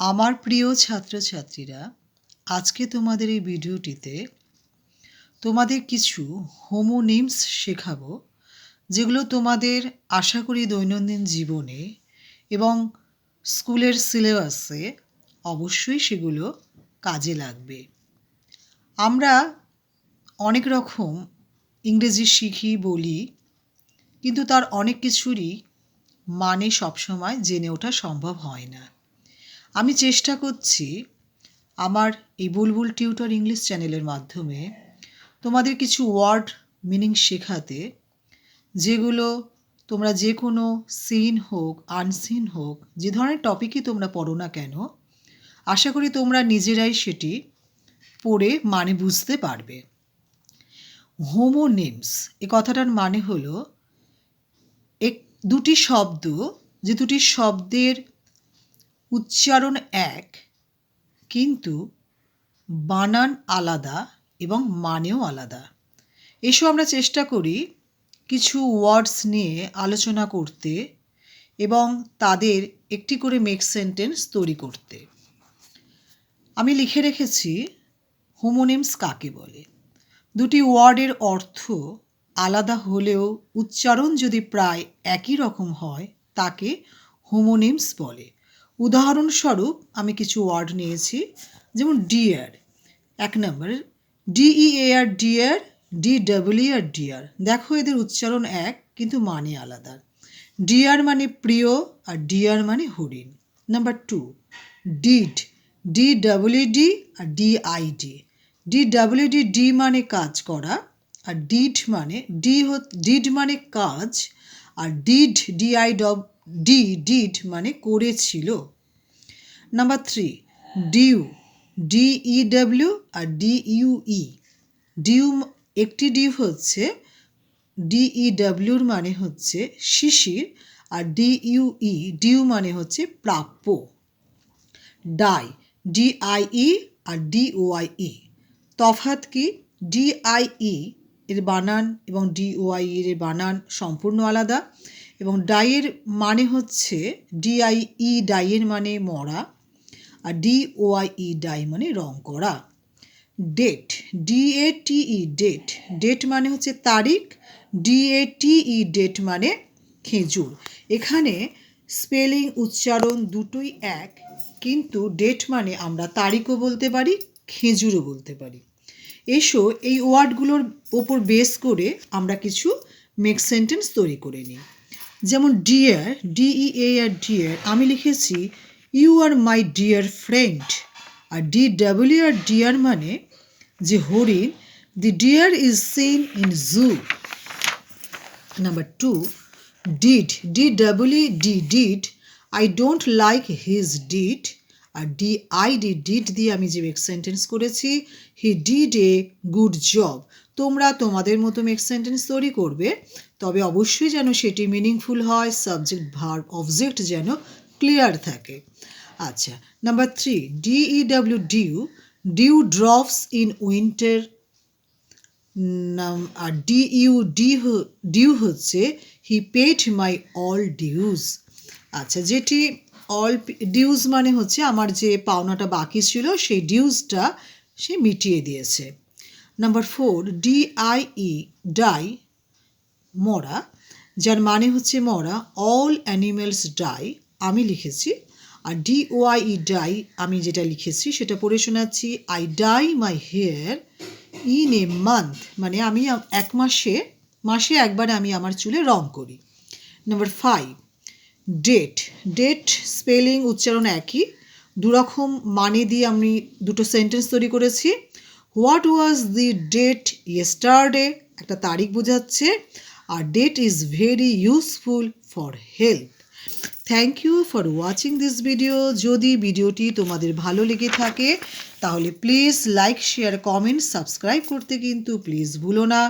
আমার প্রিয় ছাত্রছাত্রীরা, আজকে তোমাদের এই ভিডিওটিতে তোমাদের কিছু হোমোনিমস শেখাবো, যেগুলো তোমাদের আশা করি দৈনন্দিন জীবনে এবং স্কুলের সিলেবাসে অবশ্যই সেগুলো কাজে লাগবে। আমরা অনেক রকম ইংরেজি শিখি, বলি, কিন্তু তার অনেক কিছুরই মানে সবসময় জেনে ওঠা সম্ভব হয় না। আমি চেষ্টা করছি আমার এই বুলবুল টিউটর ইংলিশ চ্যানেলের মাধ্যমে তোমাদের কিছু ওয়ার্ড মিনিং শেখাতে, যেগুলো তোমরা যে কোনো সিন হোক, আনসিন হোক, যে ধরনের টপিকই তোমরা পড়ো না কেন, আশা করি তোমরা নিজেরাই সেটি পড়ে মানে বুঝতে পারবে। হোমোনিমস, এ কথাটার মানে হলো, এক, দুটি শব্দ, যে দুটি শব্দের উচ্চারণ এক, কিন্তু বানান আলাদা এবং মানেও আলাদা। এসব আমরা চেষ্টা করি কিছু ওয়ার্ডস নিয়ে আলোচনা করতে এবং তাদের একটি করে মেক সেন্টেন্স তৈরি করতে। আমি লিখে রেখেছি হোমোনিমস কাকে বলে? দুটি ওয়ার্ডের অর্থ আলাদা হলেও উচ্চারণ যদি প্রায় একই রকম হয়, তাকে হোমোনিমস বলে। উদাহরণস্বরূপ আমি কিছু ওয়ার্ড নিয়েছি, যেমন ডিয়ার এক নম্বর D E A R dear D R dear দেখো এদের উচ্চারণ এক, কিন্তু মানে আলাদা। ডিয়ার মানে প্রিয়, আর ডিয়ার মানে হরিণ। Number two deed D D R D I D D D মানে কাজ করা, আর ডিড মানে ডি ডিড মানে কাজ, আর ডিড ডি আই ডব ডি ডিড মানে করেছিল। Number three dew D E W আর ডি ইউ ই ডিউ একটি ডিউ হচ্ছে ডিই ডাব্লিউর মানে হচ্ছে শিশির আর ডি ইউ ই ডিউ মানে হচ্ছে প্রাপ্য। ডাই ডি আই ই আর ডি ই তফাৎ কি? ডি আই ই এর বানান এবং ডি আই এর বানান সম্পূর্ণ আলাদা। এবং ডাইয়ের মানে হচ্ছে ডিআইই ডাইয়ের মানে মরা আর ডি ও ই ডাই মানে রং করা। Date D A T E date date মানে হচ্ছে তারিখ D A T E date মানে খেজুর। এখানে স্পেলিং, উচ্চারণ দুটোই এক, কিন্তু ডেট মানে আমরা তারিখও বলতে পারি, খেজুরও বলতে পারি। এসো এই ওয়ার্ডগুলোর ওপর বেস করে আমরা কিছু মেক সেন্টেন্স তৈরি করে নিই। যেমন dear D E A R dear আমি লিখেছি you are my dear friend R D W R deer মানে যে হরিণ the deer is seen in zoo number two deed D W D deed I don't like his deed R D I D did দিয়ে আমি যে sentence করেছি he did a good job তোমরা তোমাদের মতো মেক সেন্টেন্স তৈরি করবে, তবে অবশ্যই যেন সেটি মিনিংফুল হয় সাবজেক্ট ভার্ব অবজেক্ট যেন ক্লিয়ার থাকে। আচ্ছা number three D E W dew dew drops in winter R D U D due হচ্ছে he paid my all dues আচ্ছা যেটি অল ডিউজ মানে হচ্ছে আমার যে পাওনাটা বাকি ছিল, সেই ডিউজটা সে মিটিয়ে দিয়েছে। নাম্বার ফোর ডিআইই ডাই মরা, যার মানে হচ্ছে মরা অল অ্যানিমেলস ডাই আমি লিখেছি। আর ডি ওয়াই ডাই আমি যেটা লিখেছি, সেটা পড়ে শোনাচ্ছি। I dye my hair in a month মানে আমি এক মাসে মাসে একবার আমি আমার চুলে রং করি। Number five date date spelling উচ্চারণ একই। দুরকম মানে দিয়ে আমি দুটো সেন্টেন্স তৈরি করেছি। What was the date yesterday একটা তারিখ বোঝাচ্ছে। আর date is very useful for health thank you for watching this video যদি ভিডিওটি তোমাদের ভালো লেগে থাকে, তাহলে please like share comment subscribe করতে কিন্তু প্লিজ ভুলো না।